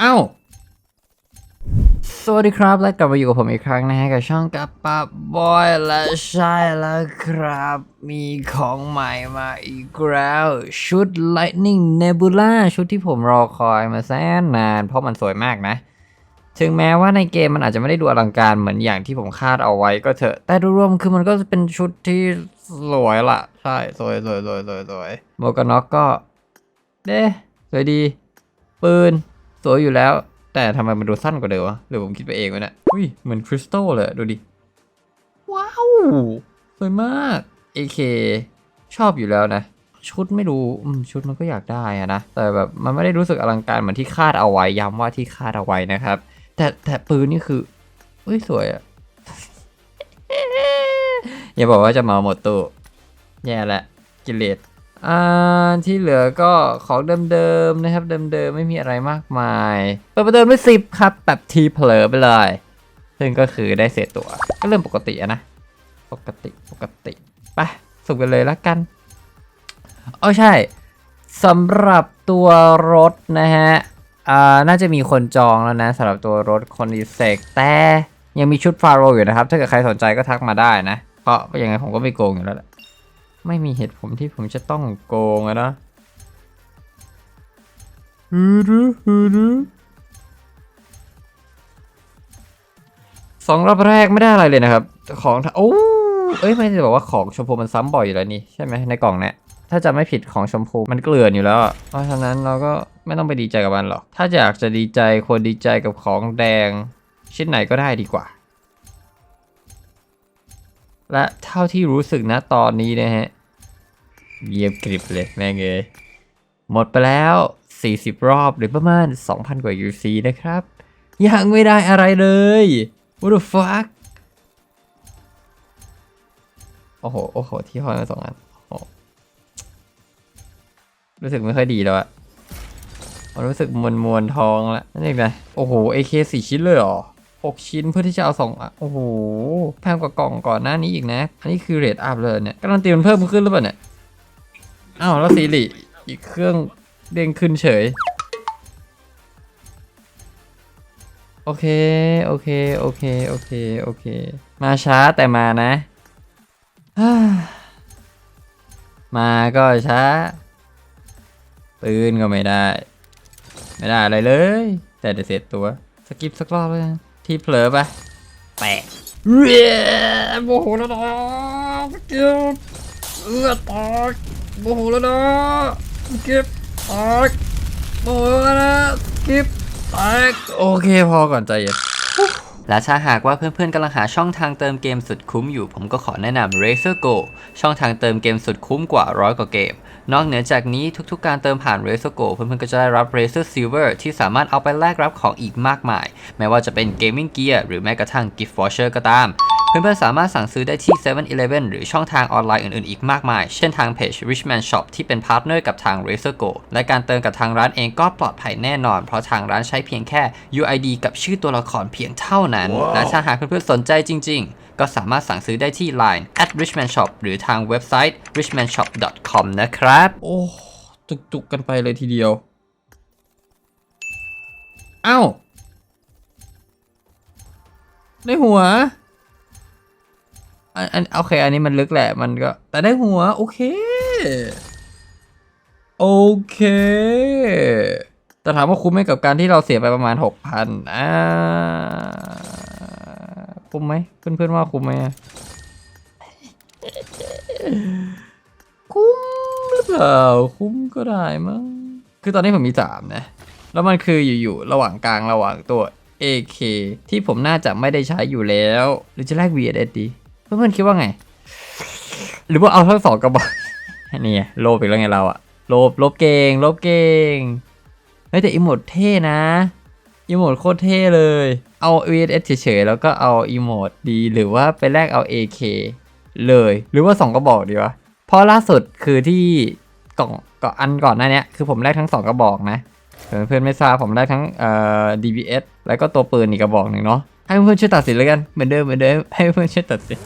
เอ้าสวัสดีครับ และกลับมาอยู่กับผมอีกครั้งนะฮะ กับช่องกับปะบอยและใช่แล้วครับ มีของใหม่มาอีกแล้ว ชุด Lightning Nebula ชุดที่ผมรอคอยมาแสนนาน เพราะมันสวยมากนะ ถึงแม้ว่าในเกมมันอาจจะไม่ได้ดูอลังการเหมือนอย่างที่ผมคาดเอาไว้ก็เถอะ แต่โดยรวมคือมันก็จะเป็นชุดที่สวยละใช่สวยสวยสวยสวยสวยหมวกกันน็อกก็เด้สวยดี ปืน สวยอยู่แล้ว แต่ทำไมมันดูสั้นกว่าเดิมวะหรือผมคิดไปเองวะเนี่ยอุ้ยเหมือนคริสตัลเลยดูดิ ว้าว สวยมาก AK ชอบอยู่แล้วนะ ชุดไม่รู้ชุดมันก็อยากได้อะนะ แต่แบบมันไม่ได้รู้สึกอลังการเหมือนที่คาดเอาไว้ย้ำว่าที่คาดเอาไว้นะครับ แต่แต่ปืนนี่คือเฮ้ยสวยอะอย่าบอกว่าจะมาหมดตู้แย่ละกิเลส อ่าที่เหลือก็ของเดิมๆนะครับ เดิมๆไม่มีอะไรมากมาย เปิดประเดิมด้วยสิบครับ แบบทีเผลอไปเลย ซึ่งก็คือได้เศษตัว ก็เริ่มปกติอะนะ ปกติปกติไปสุ่มกันเลยละกันอ๋อใช่สำหรับตัวรถนะฮะอ่าน่าจะมีคนจองแล้วนะสำหรับตัวรถคนดีเซกแต่ยังมีชุดฟาโรห์อยู่นะครับ ถ้าเกิดใครสนใจก็ทักมาได้นะ เพราะยังไงผมก็ไม่โกงอยู่แล้วแหละ ไม่มีเหตุผลที่ผมจะต้องโกงอะนะฮูดูฮูดูสองรอบแรกไม่ได้อะไรเลยนะครับ ของโอ้เอ้ยไม่ได้บอกว่าของชมพูมันซ้ำบ่อยอยู่แล้วนี่ใช่ไหมในกล่องเนี่ยถ้าจะไม่ผิดของชมพูมันเกลื่อนอยู่แล้วอะเพราะฉะนั้นเราก็ไม่ต้องไปดีใจกับมันหรอก ถ้าอยากจะดีใจควรดีใจกับของแดงชิ้นไหนก็ได้ดีกว่า และเท่าที่รู้สึกนะตอนนี้นะฮะเยียบกริบเลยแม่งเอยหมดไปแล้ว 40 รอบหรือประมาณ 2,000 กว่า UC นะครับ ยังไม่ได้อะไรเลย What the fuck โอ้โห โอ้โห ที่ห้อยมาสองอันโอ้รู้สึกไม่ค่อยดีแล้วอะรู้สึกมวนมวนท้องล้วนั่นเองนะโอ้โห AK สี่ชิ้นเลยเหรอ หกชิ้นเพื่อที่จะเอาสองอะโอ้โหแพงกว่ากล่องก่อนหน้านี้อีกนะ อันนี้คือเรทอัพเลยเนี่ยการันตีมันเพิ่มขึ้นหรือเปล่าเนี่ยอ้าวแล้วซีรีอีกเครื่องเด้งขึ้นเฉย โอเค โอเค โอเค โอเค โอเค มาช้าแต่มานะฮ่ามาก็ช้า ปืนก็ไม่ได้ ไม่ได้อะไรเลย แต่ได้เสร็จตัว สกิปสักรอบเลยนะ ที่เผลอไปแปะเรียโมโหแล้วนะสกิปเลือดตกโมโหแล้วนะสกิปตกโมโหแล้วนะสกิปแตกโอเคพอก่อนใจเย็น และถ้าหากว่าเพื่อนๆกำลังหาช่องทางเติมเกมสุดคุ้มอยู่ ผมก็ขอแนะนำ Razer Go ช่องทางเติมเกมสุดคุ้มกว่าร้อยกว่าเกม นอกเหนือจากนี้ทุกๆ การเติมผ่าน Razer Go เพื่อนๆก็จะได้รับ Razer Silver ที่สามารถเอาไปแลกรับของอีกมากมาย ไม่ว่าจะเป็น Gaming Gear หรือแม้กระทั่ง Gift Voucher ก็ตาม เพื่อนๆสามารถสั่งซื้อได้ที่ 7-Eleven หรือช่องทางออนไลน์อื่นๆ อีกมากมาย เช่นทางเพจ Richman Shop ที่เป็นพาร์ทเนอร์กับทาง Razer Go และการเติมกับทางร้านเองก็ปลอดภัยแน่นอน เพราะทางร้านใช้เพียงแค่ UID กับชื่อตัวละครเพียงเท่านั้นและถ้าหากเพื่อนๆสนใจจริง ๆก็สามารถสั่งซื้อได้ที่ Line at Richman Shop หรือทางเว็บไซต์ richmanshop.com นะครับ โอ้ จุกๆกันไปเลยทีเดียว เอ้า ในหัว อันอันโอเค อันนี้มันลึกแหละมันก็ แต่ได้หัว โอเค โอเค แต่ถามว่าคุ้มไหมกับการที่เราเสียไปประมาณหกพันอ่าคุ้มไหมเพื่อนๆว่าคุ้มไหมคุ้มหรือเปล่าคุ้มก็ได้มั้งคือตอนนี้ผมมีสามนะ แล้วมันคืออยู่ๆระหว่างกลางระหว่างตัว AK ที่ผมน่าจะไม่ได้ใช้อยู่แล้ว หรือจะแลก VSS ดี เพื่อนๆคิดว่าไง หรือว่าเอาทั้งสองกระบอกนี่โลภอีกแล้วไงเราอะโลภโลภเก่งโลภเก่งเฮ้ยแต่อีโมดเท่นะอีโมดโคตรเท่เลย เอา VSS เฉยๆ แล้วก็เอาอีโมดดี หรือว่าไปแลกเอา AK เลย หรือว่าสองกระบอกดีวะเพราะล่าสุดคือที่กล่องกอันก่อนหน้านี้คือผมแลกทั้งสองกระบอกนะเพื่อนเพื่อนๆไม่ทราบผมได้ทั้งเอ่อ DBS แล้วก็ตัวปืนอีกกระบอกหนึ่งเนาะให้เพื่อนช่วยตัดสินเลยกันเหมือนเดิมเหมือนเดิมให้เพื่อนช่วยตัดสิน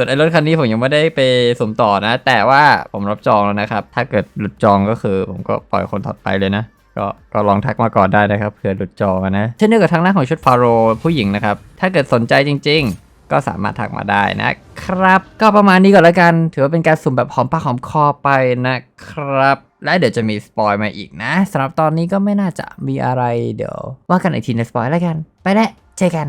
ส่วนไอ้รถคันนี้ผมยังไม่ได้ไปสมต่อนะ แต่ว่าผมรับจองแล้วนะครับ ถ้าเกิดหลุดจองก็คือ ผมก็ปล่อยคนถัดไปเลยนะก็ก็ลองทักมาก่อนได้นะครับเผื่อหลุดจอนะเช่นเดียวกับทางหน้านของชุดฟาโรห์ผู้หญิงนะครับ ถ้าเกิดสนใจจริง ๆ ก็สามารถทักมาได้นะครับ ก็ประมาณนี้ก่อนแล้วกัน ถือว่าเป็นการสุ่มแบบหอมปากหอมคอไปนะครับ และเดี๋ยวจะมีสปอยมาอีกนะสำหรับตอนนี้ก็ไม่น่าจะมีอะไรเดี๋ยว ว่ากันอีกทีในสปอยแล้วกัน ไปแล้วเจอกัน